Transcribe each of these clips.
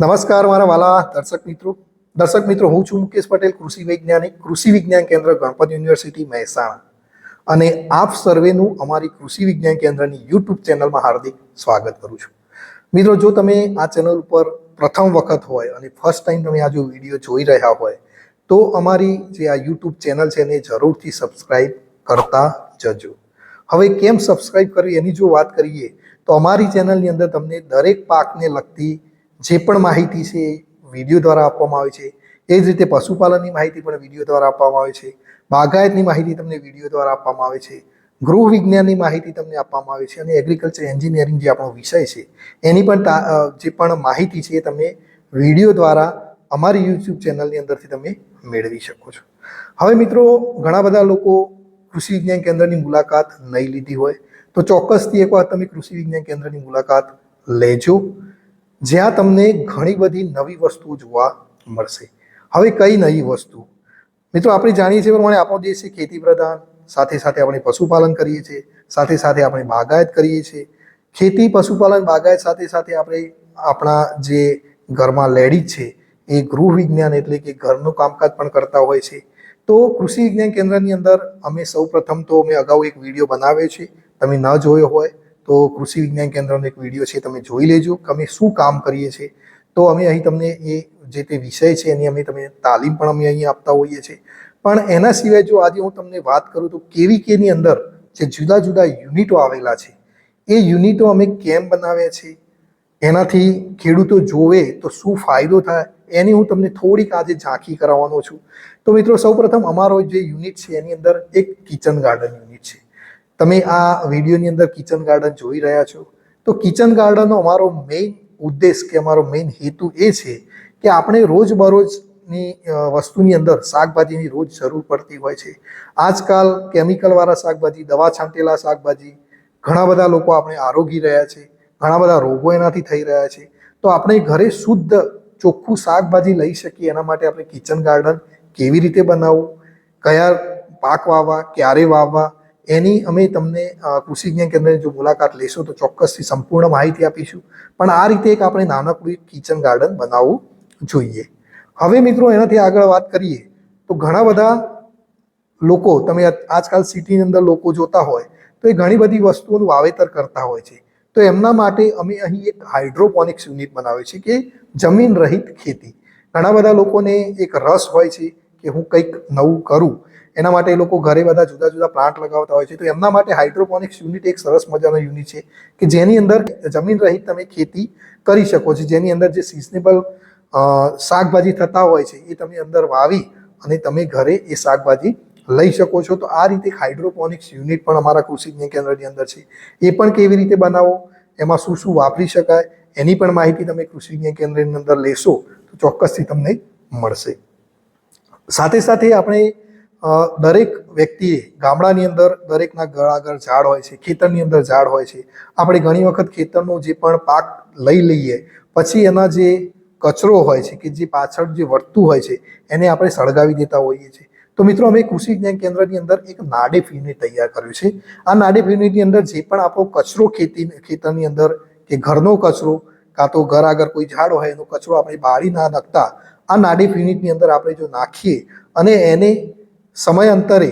નમસ્કાર, મારા વાલા દર્શક મિત્રો. દર્શક મિત્રો, હું છું મુકેશ પટેલ, કૃષિ વૈજ્ઞાનિક, કૃષિ વિજ્ઞાન કેન્દ્ર, ગણપત યુનિવર્સિટી, મહેસાણા. અને આપ સર્વેનું અમારી કૃષિ વિજ્ઞાન કેન્દ્રની યુટ્યુબ ચેનલમાં હાર્દિક સ્વાગત કરું છું. મિત્રો, જો તમે આ ચેનલ ઉપર પ્રથમ વખત હોય અને ફર્સ્ટ ટાઈમ તમે આ જો વીડિયો જોઈ રહ્યા હોય, તો અમારી જે આ યુટ્યુબ ચેનલ છે એને જરૂરથી સબસ્ક્રાઈબ કરતા જજો. હવે કેમ સબસ્ક્રાઈબ કરવી એની જો વાત કરીએ, તો અમારી ચેનલની અંદર તમને દરેક પાકને લગતી જે પણ માહિતી છે, વીડિયો દ્વારા આપવામાં આવે છે, એ જ રીતે પશુપાલનની માહિતી પણ વીડિયો દ્વારા આપવામાં આવે છે, બાગાયતની માહિતી તમને વીડિયો દ્વારા આપવામાં આવે છે, ગૃહ વિજ્ઞાનની માહિતી તમને આપવામાં આવે છે અને એગ્રીકલ્ચર એન્જિનિયરિંગ જે આપણો વિષય છે, એની પણ જે પણ માહિતી છે એ તમે વીડિયો દ્વારા અમારી યુટ્યુબ ચેનલની અંદરથી તમે મેળવી શકો છો. હવે મિત્રો, ઘણા બધા લોકો કૃષિ વિજ્ઞાન કેન્દ્રની મુલાકાત નહીં લીધી હોય, તો ચોક્કસથી એકવાર તમે કૃષિ વિજ્ઞાન કેન્દ્રની મુલાકાત લેજો. જ્યાં તમને ઘણી બધી નવી વસ્તુઓ જોવા મળશે. હવે કઈ નવી વસ્તુ? મિત્રો, આપણે જાણીએ છીએ પ્રમાણે આપણો દેશ છે ખેતી પ્રધાન. સાથે સાથે આપણે પશુપાલન કરીએ છીએ. સાથે સાથે આપણે બાગાયત કરીએ છીએ. ખેતી, પશુપાલન, બાગાયત સાથે સાથે આપણે આપણા જે ઘરમાં લેડીઝ છે એ ગૃહ વિજ્ઞાન એટલે કે ઘરનું કામકાજ પણ કરતા હોય છે. તો કૃષિ વિજ્ઞાન કેન્દ્રની અંદર અમે સૌ પ્રથમ તો મેં અગાઉ એક વીડિયો બનાવ્યો છે. તમે ન જોયો હોય તો કૃષિ વિજ્ઞાન કેન્દ્રનો એક વીડિયો છે, તમે જોઈ લેજો. કે અમે શું કામ કરીએ છીએ? તો અમે અહીં તમને એ જે તે વિષય છે, એની અમે તમે તાલીમ પણ અમે અહીં આપતા હોઈએ છીએ. પણ એના સિવાય જો આજે હું તમને વાત કરું તો કેવી કેની અંદર જે જુદા જુદા યુનિટો આવેલા છે, એ યુનિટો અમે કેમ બનાવ્યા છે? એનાથી ખેડૂતો જોવે તો શું ફાયદો થાય? એની હું તમને થોડીક આજે ઝાંખી કરાવવાનો છું. તો મિત્રો, સૌપ્રથમ અમારો જે યુનિટ છે, એની અંદર એક કિચન ગાર્ડન યુનિટ છે. તમે આ વિડીયોની અંદર કિચન ગાર્ડન જોઈ રહ્યા છો, તો કિચન ગાર્ડનનો અમારો મેઇન ઉદ્દેશ કે અમારો મેઇન હેતુ એ છે કે આપણે રોજબરોજની વસ્તુની અંદર શાકભાજીની રોજ જરૂર પડતી હોય છે. આજકાલ કેમિકલવાળા શાકભાજી, દવા છાંટેલા શાકભાજી, ઘણા બધા લોકો આપણે આરોગી રહ્યા છે, ઘણા બધા રોગો એનાથી થઈ રહ્યા છે. તો આપણે ઘરે શુદ્ધ, ચોખ્ખું શાકભાજી લઈ શકીએ, એના માટે આપણે કિચન ગાર્ડન કેવી રીતે બનાવવું, કયા પાક વાવવા, ક્યારે વાવવા એની અમે તમને કૃષિ વિજ્ઞાન કેન્દ્રની જો મુલાકાત લેશો તો ચોક્કસથી સંપૂર્ણ માહિતી આપીશું. પણ આ રીતે એક આપણે નાનકડું કિચન ગાર્ડન બનાવવું જોઈએ. હવે મિત્રો એનાથી આગળ વાત કરીએ તો ઘણા બધા લોકો, તમે આજકાલ સિટીની અંદર લોકો જોતા હોય, તો એ ઘણી બધી વસ્તુઓનું વાવેતર કરતા હોય છે. તો એમના માટે અમે અહીં એક હાઇડ્રોપોનિક્સ યુનિટ બનાવ્યો છે કે જમીન રહિત ખેતી. ઘણા બધા લોકોને એક રસ હોય છે કે હું કંઈક નવું કરું. એના માટે એ લોકો ઘરે બધા જુદા જુદા પ્લાન્ટ લગાવતા હોય છે. તો એમના માટે હાઇડ્રોપોનિક્સ યુનિટ એક સરસ મજાનો યુનિટ છે કે જેની અંદર જમીન રહિત તમે ખેતી કરી શકો છો. જેની અંદર જે સિઝનેબલ શાકભાજી થતા હોય છે એ તમે અંદર વાવી અને તમે ઘરે એ શાકભાજી લઈ શકો છો. તો આ રીતે હાઇડ્રોપોનિક્સ યુનિટ પણ અમારા કૃષિ કેન્દ્રની અંદર છે. એ પણ કેવી રીતે બનાવો? એમાં શું શું વાપરી શકાય? એની પણ માહિતી તમે કૃષિ કેન્દ્રની અંદર લેશો તો ચોક્કસથી તમને મળશે. સાથે સાથે આપણે દરેક વ્યક્તિએ ગામડાની અંદર દરેકના ઘર આગળ ઝાડ હોય છે, ખેતરની અંદર ઝાડ હોય છે, આપણે ઘણી વખત ખેતરનો જે પણ પાક લઈ લઈએ, પછી એના જે કચરો હોય છે કે જે પાછળ જે વર્તું હોય છે, એને આપણે સળગાવી દેતા હોઈએ છીએ. તો મિત્રો, અમે કૃષિ વિજ્ઞાન કેન્દ્રની અંદર એક નાડેફ યુનિટ તૈયાર કર્યું છે. આ નાડેફ યુનિટની અંદર જે પણ આપણો કચરો ખેતી, ખેતરની અંદર કે ઘરનો કચરો, કાં તો ઘર આગળ કોઈ ઝાડ હોય એનો કચરો આપણે બાળી ના નાખતા આ નાડેફ યુનિટની અંદર આપણે જો નાખીએ અને એને સમય અંતરે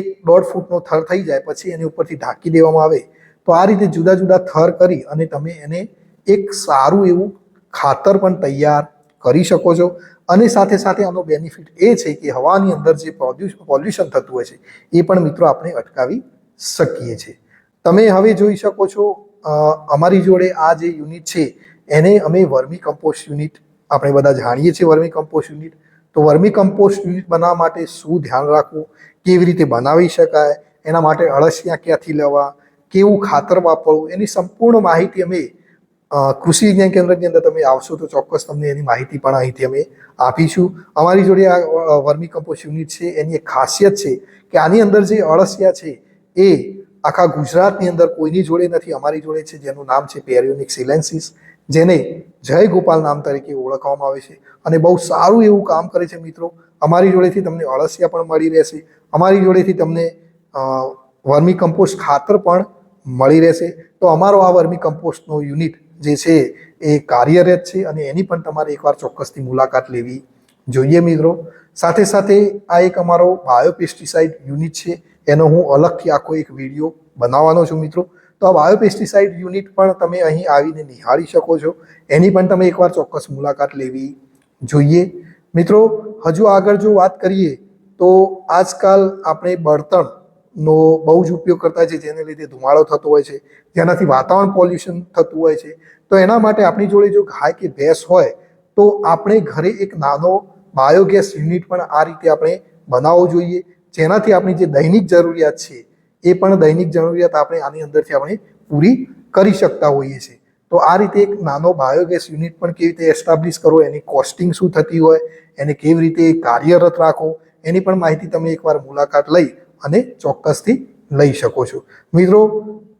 એક દોઢ ફૂટનો થર થઈ જાય પછી એની ઉપરથી ઢાંકી દેવામાં આવે, તો આ રીતે જુદા જુદા થર કરી અને તમે એને એક સારું એવું ખાતર પણ તૈયાર કરી શકો છો. અને સાથે સાથે આનો બેનિફિટ એ છે કે હવાની અંદર જે પોલ્યુશન થતું હોય છે, એ પણ મિત્રો આપણે અટકાવી શકીએ છીએ. તમે હવે જોઈ શકો છો અમારી જોડે આ જે યુનિટ છે, એને અમે વર્મી કમ્પોસ્ટ યુનિટ આપણે બધા જાણીએ છીએ વર્મી કમ્પોસ્ટ યુનિટ તો વર્મી કમ્પોસ્ટ યુનિટ બનાવવા માટે શું ધ્યાન રાખવું? કેવી રીતે બનાવી શકાય? એના માટે અળસિયા ક્યાંથી લેવા? કેવું ખાતર વાપરવું? એની સંપૂર્ણ માહિતી અમે કૃષિ વિજ્ઞાન કેન્દ્રની અંદર તમે આવશો તો ચોક્કસ તમને એની માહિતી પણ અહીંથી અમે આપીશું. અમારી જોડે આ વર્મી કમ્પોસ્ટ યુનિટ છે. એની એક ખાસિયત છે કે આની અંદર જે અળસિયા છે એ આખા ગુજરાતની અંદર કોઈની જોડે નથી, અમારી જોડે છે, જેનું નામ છે પેરિયોનિક સિલેન્સિસ જેને જય ગોપાલ નામ તરીકે ઓળખવામાં આવે છે. અને બહુ સારું એવું કામ કરે છે મિત્રો. અમારી જોડેથી તમને અળસિયા પણ મળી રહેશે. અમારી જોડેથી તમને વર્મી કમ્પોસ્ટ ખાતર પણ મળી રહેશે. તો અમારો આ વર્મી કમ્પોસ્ટનો યુનિટ જે છે એ કાર્યરત છે અને એની પણ તમારે એકવાર ચોક્કસથી મુલાકાત લેવી જોઈએ મિત્રો. સાથે સાથે આ એક અમારો બાયોપેસ્ટિસાઇડ યુનિટ છે. એનો હું અલગથી આખો એક વીડિયો બનાવવાનો છું મિત્રો. તો આ બાયોપેસ્ટિસાઇડ યુનિટ પણ તમે અહીં આવીને નિહાળી શકો છો. એની પણ તમે એકવાર ચોક્કસ મુલાકાત લેવી જોઈએ. મિત્રો, હજુ આગળ જો વાત કરીએ, તો આજકાલ આપણે બળતણનો બહુ જ ઉપયોગ કરતા છે જેને લીધે ધુમાડો થતો હોય છે, જેનાથી વાતાવરણ પોલ્યુશન થતું હોય છે. તો એના માટે આપણી જોડે જો ગાય કે ભેંસ હોય, તો આપણે ઘરે એક નાનો બાયોગેસ યુનિટ પણ આ રીતે આપણે બનાવવો જોઈએ. જેનાથી આપણી જે દૈનિક જરૂરિયાત છે એ પણ દૈનિક જરૂરિયાત આપણે આની અંદરથી આપણે પૂરી કરી શકતા હોઈએ છીએ. તો આ રીતે એક નાનો બાયોગેસ યુનિટ પણ કેવી રીતે એસ્ટાબ્લિશ કરો એની કોસ્ટિંગ શું થતી હોય, એને કેવી રીતે કાર્યરત રાખો એની પણ માહિતી તમે એકવાર મુલાકાત લઈ અને ચોક્કસથી લઈ શકો છો. મિત્રો,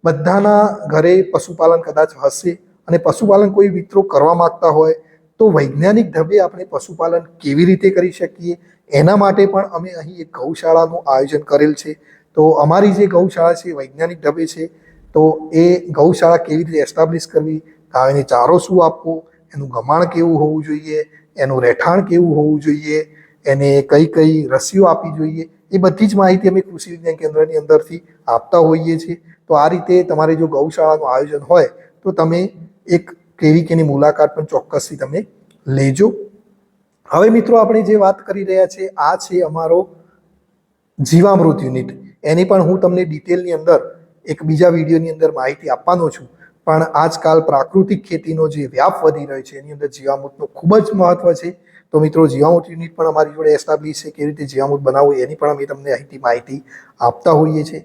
બધાના ઘરે પશુપાલન કદાચ હશે અને પશુપાલન કોઈ મિત્રો કરવા માંગતા હોય, તો વૈજ્ઞાનિક ઢબે આપણે પશુપાલન કેવી રીતે કરી શકીએ? એના માટે પણ અમે અહીં એક ગૌશાળાનું આયોજન કરેલ છે. તો અમારી જે ગૌશાળા છે, વૈજ્ઞાનિક ઢબે છે, તો એ ગૌશાળા કેવી રીતે એસ્ટાબ્લિશ કરવી? ગાયને ચારો શું આપવો? એનું ગમાણ કેવું હોવું જોઈએ? એનું રહેઠાણ કેવું હોવું જોઈએ? એને કઈ કઈ રસીઓ આપવી જોઈએ? એ બધી જ માહિતી અમે કૃષિ વિજ્ઞાન કેન્દ્રની અંદરથી આપતા હોઈએ છીએ. તો આ રીતે તમારે જો ગૌશાળાનું આયોજન હોય, તો તમે એક કેવીકેની મુલાકાત પણ ચોક્કસથી તમે લેજો. હવે મિત્રો, આપણે જે વાત કરી રહ્યા છે, આ છે અમારો જીવામૃત યુનિટ. એની પણ હું તમને ડિટેલની અંદર એક બીજા વિડીયોની અંદર માહિતી આપવાનો છું. પણ આજકાલ પ્રાકૃતિક ખેતીનો જે વ્યાપ વધી રહ્યો છે, એની અંદર જીવામૃતનું ખૂબ જ મહત્વ છે. તો મિત્રો, જીવામૃત યુનિટ પણ અમારી જોડે એસ્ટાબ્લિશ છે, કેવી રીતે જીવામૃત બનાવવું એની પણ અમે તમને અહીંથી માહિતી આપતા હોઈએ છીએ.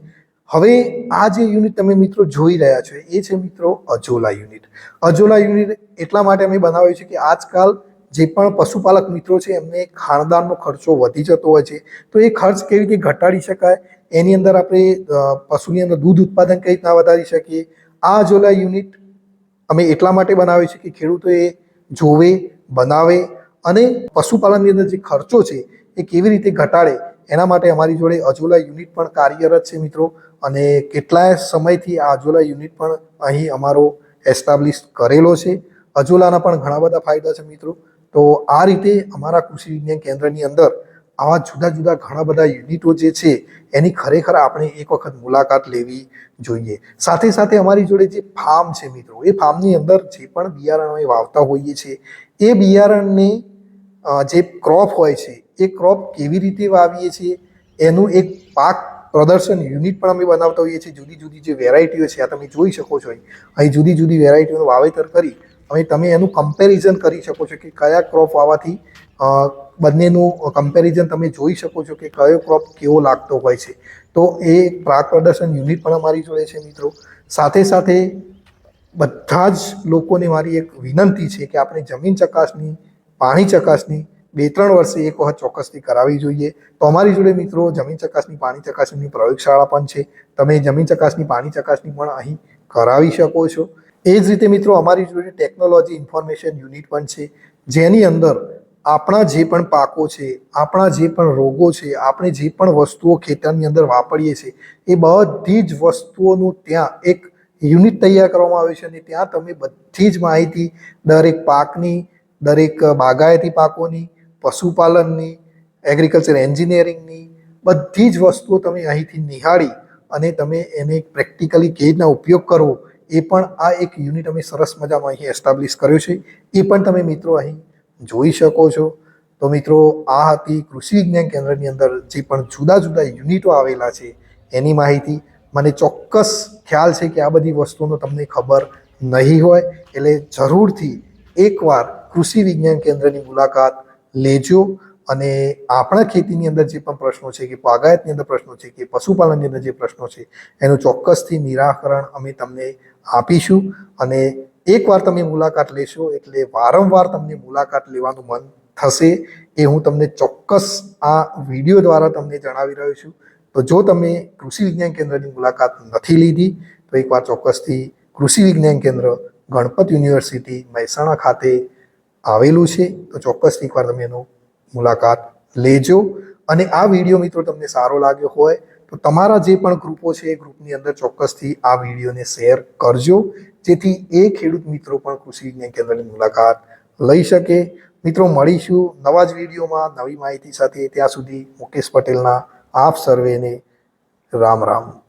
હવે આ જે યુનિટ તમે મિત્રો જોઈ રહ્યા છો, એ છે મિત્રો અજોલા યુનિટ અજોલા યુનિટ એટલા માટે અમે બનાવ્યું છે કે આજકાલ જે પણ પશુપાલક મિત્રો છે, એમને ખાણદાનનો ખર્ચો વધી જતો હોય છે. તો એ ખર્ચ કેવી રીતે ઘટાડી શકાય? એની અંદર આપણે પશુની અંદર દૂધ ઉત્પાદન કઈ રીતના વધારી શકીએ? આ અજોલા યુનિટ અમે એટલા માટે બનાવીએ છે કે ખેડૂતોએ જોવે, બનાવે અને પશુપાલનની અંદર જે ખર્ચો છે એ કેવી રીતે ઘટાડે એના માટે અમારી જોડે અજોલા યુનિટ પણ કાર્યરત છે મિત્રો અને કેટલાય સમયથી આ અજોલા યુનિટ પણ અહીં અમારો એસ્ટાબ્લિશ કરેલો છે. અજોલાના પણ ઘણા બધા ફાયદા છે મિત્રો. તો આ રીતે અમારા કૃષિ વિજ્ઞાન કેન્દ્રની અંદર આવા જુદા જુદા ઘણા બધા યુનિટો જે છે એની ખરેખર આપણે એક વખત મુલાકાત લેવી જોઈએ. સાથે સાથે અમારી જોડે જે ફાર્મ છે મિત્રો એ ફાર્મની અંદર જે પણ બિયારણ અમે વાવતા હોઈએ છીએ એ બિયારણને જે ક્રોપ હોય છે એ ક્રોપ કેવી રીતે વાવીએ છીએ એનું એક પાક પ્રદર્શન યુનિટ પણ અમે બનાવતા હોઈએ છીએ જુદી જુદી જે વેરાયટીઓ છે આ તમે જોઈ શકો છો અહીં. જુદી જુદી વેરાયટીઓનું વાવેતર કરી હવે તમે એનું કમ્પેરિઝન કરી શકો છો કે કયા ક્રોપ વાવવાથી અ, બંનેનું કમ્પેરિઝન તમે જોઈ શકો છો કે કયો ક્રોપ કેવો લાગતો હોય છે. તો એ પ્રાક પ્રદર્શન યુનિટ પણ અમારી જોડે છે મિત્રો. સાથે સાથે બધા જ લોકોને મારી એક વિનંતી છે કે આપણે જમીન ચકાસણી, પાણી ચકાસણી બે ત્રણ વર્ષે એક વખત ચોક્કસથી કરાવવી જોઈએ. તો અમારી જોડે મિત્રો જમીન ચકાસણી, પાણી ચકાસણીની પ્રયોગશાળા પણ છે. તમે જમીન ચકાસણી, પાણી ચકાસણી પણ અહીં કરાવી શકો છો. એ જ રીતે મિત્રો અમારી જોડે ટેકનોલોજી ઇન્ફોર્મેશન યુનિટ પણ છે. જેની અંદર આપણા જે પણ પાકો છે, આપણા જે પણ રોગો છે, આપણે જે પણ વસ્તુઓ ખેતરની અંદર વાપરીએ છીએ, એ બધી જ વસ્તુઓનું ત્યાં એક યુનિટ તૈયાર કરવામાં આવે છે અને ત્યાં તમે બધી જ માહિતી દરેક પાકની, દરેક બાગાયતી પાકોની, પશુપાલનની એગ્રીકલ્ચર એન્જિનિયરિંગની બધી જ વસ્તુઓ તમે અહીંથી નિહાળી અને તમે એને પ્રેક્ટિકલી કેવી રીતના ઉપયોગ કરવો, એ પણ આ એક યુનિટ અમે સરસ મજામાં અહીં એસ્ટાબ્લિશ કર્યો છે. એ પણ તમે મિત્રો અહીં જોઈ શકો છો. તો મિત્રો, આ હતી કૃષિ વિજ્ઞાન કેન્દ્રની અંદર જે પણ જુદા જુદા યુનિટો આવેલા છે એની માહિતી. મને ચોક્કસ ખ્યાલ છે કે આ બધી વસ્તુનો તમને ખબર નહીં હોય, એટલે જરૂરથી એકવાર કૃષિ વિજ્ઞાન કેન્દ્રની મુલાકાત લેજો. અને આપણા ખેતીની અંદર જે પણ પ્રશ્નો છે કે બાગાયતની અંદર પ્રશ્નો છે કે પશુપાલનની અંદર જે પ્રશ્નો છે, એનું ચોક્કસથી નિરાકરણ અમે તમને આપીશું. અને એકવાર તમે મુલાકાત લેશો એટલે વારંવાર તમને મુલાકાત લેવાનું મન થશે એ હું તમને ચોક્કસ આ વીડિયો દ્વારા તમને જણાવી રહ્યો છું. તો જો તમે કૃષિ વિજ્ઞાન કેન્દ્રની મુલાકાત નથી લીધી, તો એકવાર ચોક્કસથી કૃષિ વિજ્ઞાન કેન્દ્ર ગણપત યુનિવર્સિટી મહેસાણા ખાતે આવેલું છે. તો ચોક્કસથી એકવાર તમે એનો મુલાકાત લેજો. અને આ વીડિયો મિત્રો તમને સારો લાગ્યો હોય તો તમારા જે પણ ગ્રુપો છે એ ગ્રુપની અંદર ચોક્કસથી આ વિડીયોને શેર કરજો. જેથી એ ખેડૂત મિત્રો પણ કૃષિ વિજ્ઞાન કેન્દ્રની મુલાકાત લઈ શકે. મિત્રો, મળીશું નવા જ વિડીયોમાં નવી માહિતી સાથે. ત્યાં સુધી મુકેશ પટેલના આપ સર્વેને રામ રામ.